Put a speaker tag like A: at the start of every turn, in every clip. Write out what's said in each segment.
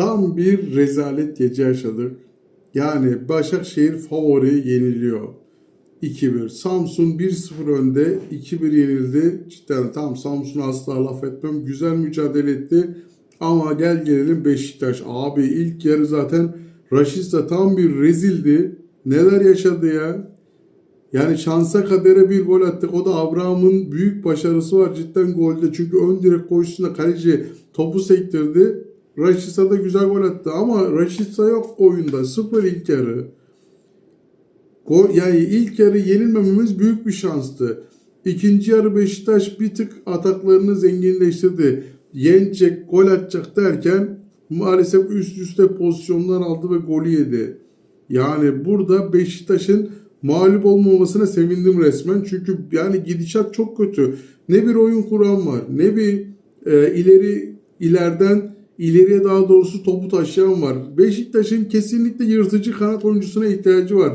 A: Tam bir rezalet gece yaşadık. Yani Başakşehir favori yeniliyor. 2-1. Samsun 1-0 önde. 2-1 yenildi. Cidden tam Samsun'a asla laf etmem. Güzel mücadele etti. Ama gel gelelim Beşiktaş. Abi ilk yarı zaten Raşitsa tam bir rezildi. Neler yaşadı ya? Yani şansa kadere bir gol attık. O da Abraham'ın büyük başarısı var cidden golde. Çünkü ön direk koşusunda kaleci topu sektirdi. Raşitsa da güzel gol attı ama Raşitsa yok oyunda. Sıfır ilk yarı. Gol, yani ilk yarı yenilmememiz büyük bir şanstı. İkinci yarı Beşiktaş bir tık ataklarını zenginleştirdi. Yenecek, gol atacak derken maalesef üst üste pozisyonlar aldı ve golü yedi. Yani burada Beşiktaş'ın mağlup olmamasına sevindim resmen. Çünkü yani gidişat çok kötü. Ne bir oyun kuran var, ne bir e, ileri ileriden ileriye daha doğrusu topu taşıyan var. Beşiktaş'ın kesinlikle yırtıcı kanat oyuncusuna ihtiyacı var.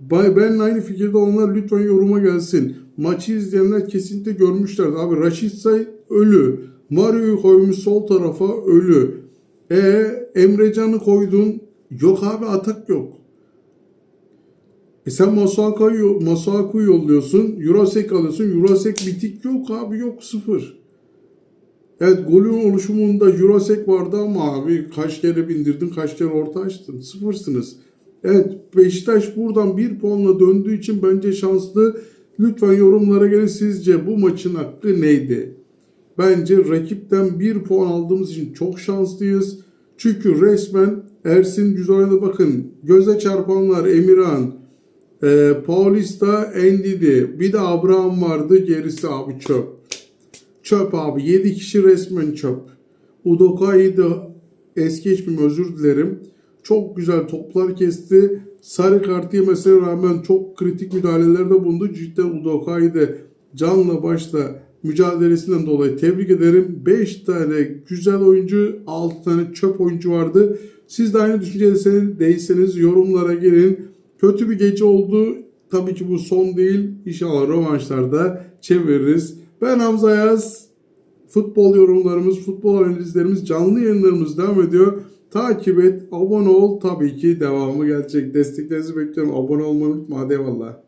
A: Ben aynı fikirde onlar lütfen yoruma gelsin. Maçı izleyenler kesinlikle görmüşler. Abi Raşit Say ölü. Mario'yu koymuş sol tarafa ölü. E Emrecan'ı koydun. Yok abi atak yok. E sen Masuaku'yu Masuaku yolluyorsun. Jurasek alıyorsun. Jurasek bitik yok abi yok sıfır. Evet golün oluşumunda Jurasek vardı ama abi kaç kere bindirdin kaç kere orta açtın. Sıfırsınız. Evet Beşiktaş buradan bir puanla döndüğü için bence şanslı. Lütfen yorumlara gelin sizce bu maçın hakkı neydi? Bence rakipten bir puan aldığımız için çok şanslıyız. Çünkü resmen Ersin oynadı. Bakın göze çarpanlar Emirhan, e, Paulista, Endidi. Bir de Abraham vardı. Gerisi abi çöp. Çöp abi. 7 kişi resmen çöp. Udoka'yı da es geçmeyeyim özür dilerim. Çok güzel toplar kesti. Sarı kartı yemesine rağmen çok kritik müdahalelerde bulundu. Cidden Udoka'yı da canla başla mücadelesinden dolayı tebrik ederim. 5 tane güzel oyuncu, 6 tane çöp oyuncu vardı. Siz de aynı düşüncede değilseniz yorumlara gelin. Kötü bir gece oldu. Tabii ki bu son değil. İnşallah rövanşlarda çeviririz. Ben Hamza Yaz. Futbol yorumlarımız, futbol analizlerimiz, canlı yayınlarımız devam ediyor. Takip et, abone ol. Tabii ki devamı gelecek. Desteklerinizi bekliyorum. Abone olmayı unutma. Hadi eyvallah.